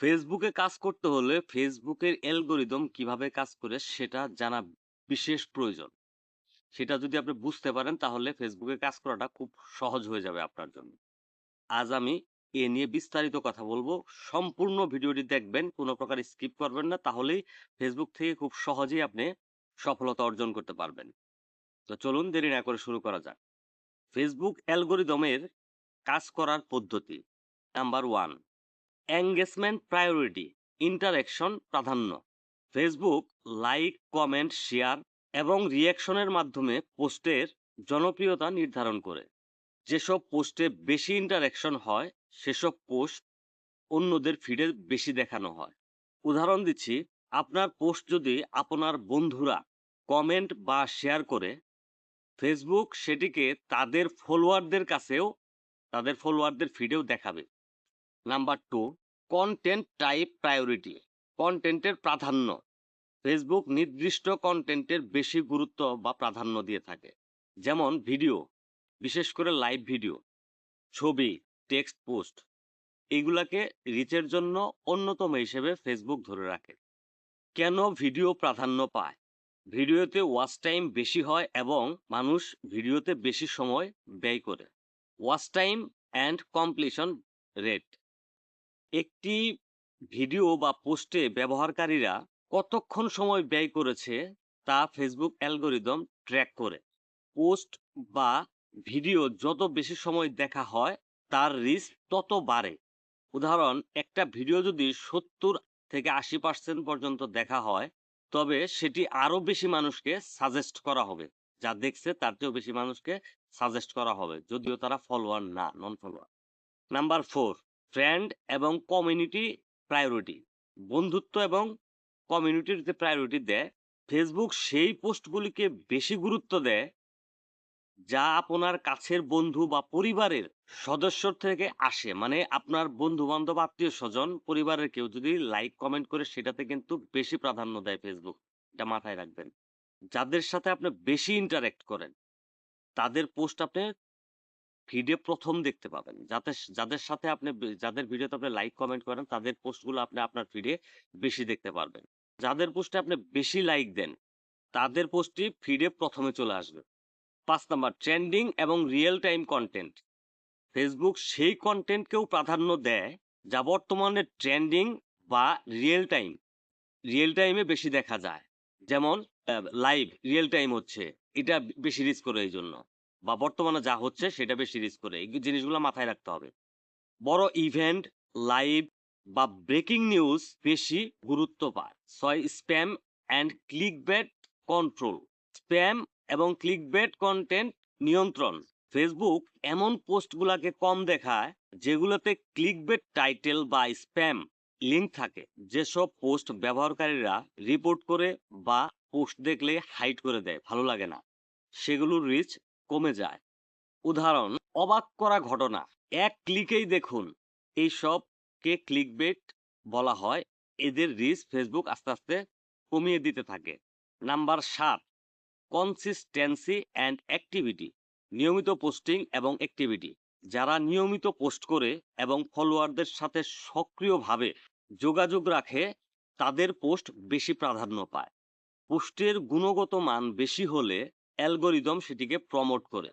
ফেসবুকে কাজ করতে হলে ফেসবুকের অ্যালগরিদম কীভাবে কাজ করে সেটা জানা বিশেষ প্রয়োজন। সেটা যদি আপনি বুঝতে পারেন তাহলে ফেসবুকে কাজ করাটা খুব সহজ হয়ে যাবে আপনার জন্য। আজ আমি এ নিয়ে বিস্তারিত কথা বলব। সম্পূর্ণ ভিডিওটি দেখবেন, কোনো প্রকার স্কিপ করবেন না তাহলেই ফেসবুক থেকে খুব সহজেই আপনি সফলতা অর্জন করতে পারবেন। তো চলুন দেরি না করে শুরু করা যাক। ফেসবুক অ্যালগোরিদমের কাজ করার পদ্ধতি। নাম্বার 1 এঙ্গেজমেন্ট প্রায়োরিটি ইন্টারেকশন প্রাধান্য। ফেসবুক লাইক কমেন্ট শেয়ার এবং রিয়াকশনের মাধ্যমে পোস্টের জনপ্রিয়তা নির্ধারণ করে। যেসব পোস্টে বেশি ইন্টারেকশন হয়, সেসব পোস্ট অন্যদের ফিডে বেশি দেখানো হয়। উদাহরণ দিচ্ছি, আপনার পোস্ট যদি আপনার বন্ধুরা কমেন্ট বা শেয়ার করে ফেসবুক সেটিকে তাদের ফলোয়ারদের কাছেও, তাদের ফলোয়ারদের ফিডেও দেখাবে। Number two content type priority কন্টেন্টের প্রাধান্য। ফেসবুক নির্দিষ্ট কন্টেন্টের বেশি গুরুত্ব বা প্রাধান্য দিয়ে থাকে। যেমন ভিডিও বিশেষ করে লাইভ ভিডিও ছবি টেক্সট পোস্ট এগুলাকে রিচের জন্য অন্যতম হিসেবে ফেসবুক ধরে রাখে। কেন ভিডিও প্রাধান্য পায়? ভিডিওতে ওয়াচ টাইম বেশি হয় এবং মানুষ ভিডিওতে বেশি সময় ব্যয় করে। Watch time and completion rate একটি ভিডিও বা পোস্টে ব্যবহারকারীরা কতক্ষণ সময় ব্যয় করেছে তা ফেসবুক অ্যালগোরিদম ট্র্যাক করে। পোস্ট বা ভিডিও যত বেশি সময় দেখা হয়, তার রিস্ক তত বাড়ে। উদাহরণ, একটা ভিডিও যদি সত্তর থেকে আশি পার্সেন্ট পর্যন্ত দেখা হয়, তবে সেটি আরও বেশি মানুষকে সাজেস্ট করা হবে। যা দেখছে, তার চেয়েও বেশি মানুষকে সাজেস্ট করা হবে, যদিও তারা ফলোয়ার না non follower number four friend এবং কমিউনিটি প্রায়োরিটি বন্ধুত্ব এবং কমিউনিটির যে প্রায়োরিটি দেয় ফেসবুক সেই পোস্টগুলিকে বেশি গুরুত্ব দেয় যা আপনার কাছের বন্ধু বা পরিবারের সদস্য থেকে আসে। মানে আপনার বন্ধু বান্ধব আত্মীয় স্বজন, পরিবারের কেউ যদি লাইক কমেন্ট করে সেটাতে কিন্তু বেশি প্রাধান্য দেয় ফেসবুক এটা মাথায় রাখবেন। যাদের সাথে আপনি বেশি ইন্টারেক্ট করেন, তাদের পোস্ট আপনি ফিডে প্রথম দেখতে পাবেন। যাতে যাদের সাথে আপনি যাদের ভিডিওতে আপনি লাইক কমেন্ট করেন, তাদের পোস্টগুলো আপনি আপনার ফিডে বেশি দেখতে পারবেন। যাদের পোস্টে আপনি বেশি লাইক দেন, তাদের পোস্টটি ফিডে প্রথমে চলে আসবে। পাঁচ নাম্বার ট্রেন্ডিং এবং রিয়েল টাইম কন্টেন্ট ফেসবুক সেই কন্টেন্টকেও প্রাধান্য দেয় যা বর্তমানে ট্রেন্ডিং বা রিয়েল টাইম রিয়েল টাইমে বেশি দেখা যায়। যেমন লাইভ রিয়েল টাইম হচ্ছে। এটা বেশি রিস্ক করে এই জন্য বা বর্তমানে যা হচ্ছে সেটা বেশি রিস্ক করে। এই জিনিসগুলো মাথায় রাখতে হবে। বড় ইভেন্ট লাইভ বা ব্রেকিং নিউজ বেশি গুরুত্ব পায়। ছয় spam and clickbait control spam এবং ক্লিক বেট কন্টেন্ট নিয়ন্ত্রণ। ফেসবুক এমন পোস্টগুলাকে কম দেখায়, যেগুলোতে ক্লিক বেট টাইটেল বা স্প্যাম লিঙ্ক থাকে। যেসব পোস্ট ব্যবহারকারীরা রিপোর্ট করে বা পোস্ট দেখলে হাইড করে দেয়, ভালো লাগে না। সেগুলোর রিচ কমে যায়। উদাহরণ, অবাক করা ঘটনা। এক ক্লিকেই দেখুন। এইসবকে ক্লিকবেট বলা হয়, এদের রিচ ফেসবুক আস্তে আস্তে কমিয়ে দিতে থাকে। নাম্বার সাত কনসিস্টেন্সি অ্যান্ড অ্যাক্টিভিটি নিয়মিত পোস্টিং এবং অ্যাক্টিভিটি যারা নিয়মিত পোস্ট করে এবং ফলোয়ারদের সাথে সক্রিয়ভাবে যোগাযোগ রাখে, তাদের পোস্ট বেশি প্রাধান্য পায়। পোস্টের গুণগত মান বেশি হলে অ্যালগোরিদম সেটিকে প্রমোট করে।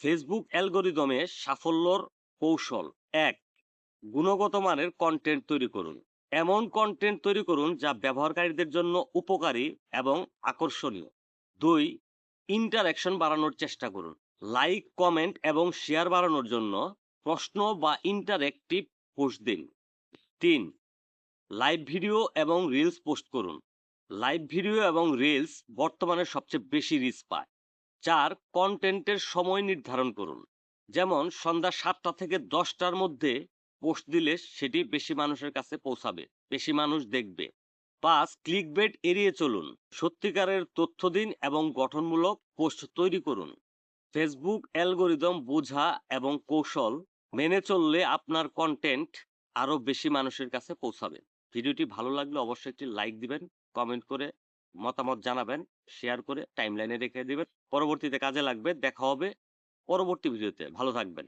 ফেসবুক অ্যালগোরিদমে সাফল্যর কৌশল এক, গুণগত মানের কন্টেন্ট তৈরি করুন। এমন কন্টেন্ট তৈরি করুন যা ব্যবহারকারীদের জন্য উপকারী এবং আকর্ষণীয়। দুই ইন্টারাকশন বাড়ানোর চেষ্টা করুন। লাইক কমেন্ট এবং শেয়ার বাড়ানোর জন্য প্রশ্ন বা ইন্টারেক্টিভ পোস্ট দিন। তিন লাইভ ভিডিও এবং রিলস পোস্ট করুন। লাইভ ভিডিও এবং রিলস বর্তমানে সবচেয়ে বেশি রিচ পায় চার কন্টেন্টের সময় নির্ধারণ করুন। যেমন সন্ধ্যা সাতটা থেকে দশটার মধ্যে পোস্ট দিলে সেটি বেশি মানুষের কাছে পৌঁছাবে, বেশি মানুষ দেখবে। পাঁচ, ক্লিকবেট এড়িয়ে চলুন। সত্যিকারের তথ্য দিন এবং গঠনমূলক পোস্ট তৈরি করুন। ফেসবুক অ্যালগোরিদম বোঝা এবং কৌশল মেনে চললে আপনার কন্টেন্ট আরও বেশি মানুষের কাছে পৌঁছাবে। ভিডিওটি ভালো লাগলে অবশ্যই একটি লাইক দিবেন। কমেন্ট করে মতামত জানাবেন শেয়ার করে টাইমলাইনে রেখে দেবেন। পরবর্তীতে কাজে লাগবে, দেখা হবে পরবর্তী ভিডিওতে ভালো থাকবেন।